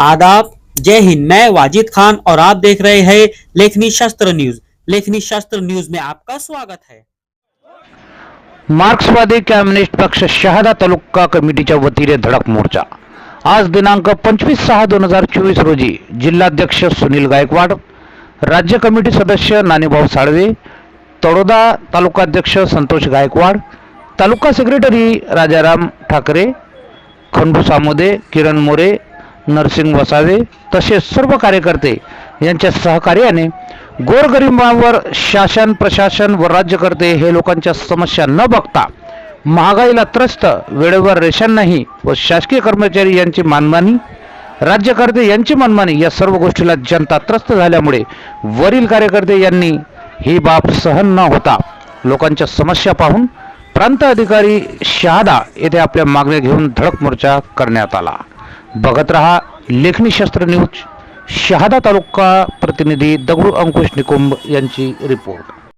आदाब। जय हिंद, मैं वाजिद खान और आप देख रहे हैं लेखनी शास्त्र न्यूज़। लेखनी शास्त्र न्यूज़ में आपका स्वागत है। मार्क्सवादी कम्युनिस्ट पक्ष शहादा तालुका कमिटीच्या वतीने धडक मोर्चा। आज दिनांक पंचवीस सहा दोन हज़ार चोवीस रोजी जिल्हाध्यक्ष सुनील गायकवाड, राज्य कमिटी सदस्य नाणेभाऊ साळवे, तळोदा तालुकाध्यक्ष संतोष गायकवाड, तालुका सेक्रेटरी राजाराम ठाकरे, खंडू सामोदे, किरण मोरे नरसिंग वसावे तसेच सर्व कार्यकर्ते यांच्या सहकार्याने गोरगरिबांवर शासन प्रशासन व राज्यकर्ते हे लोकांच्या समस्या न बघता महागाईला त्रस्त वेळेवर रेशन नाही व शासकीय कर्मचारी यांची मानमानी राज्यकर्ते यांची मनमानी या सर्व गोष्टीला जनता त्रस्त झाल्यामुळे वरील कार्यकर्ते यांनी ही बाब सहन न होता लोकांच्या समस्या पाहून प्रांत अधिकारी शहादा येथे आपल्या मागण्या घेऊन धडक मोर्चा करण्यात आला. बघत रहा लेखनी शस्त्र न्यूज शहादा तालुका प्रतिनिधी दगडू अंकुश निकुंभ यांची रिपोर्ट.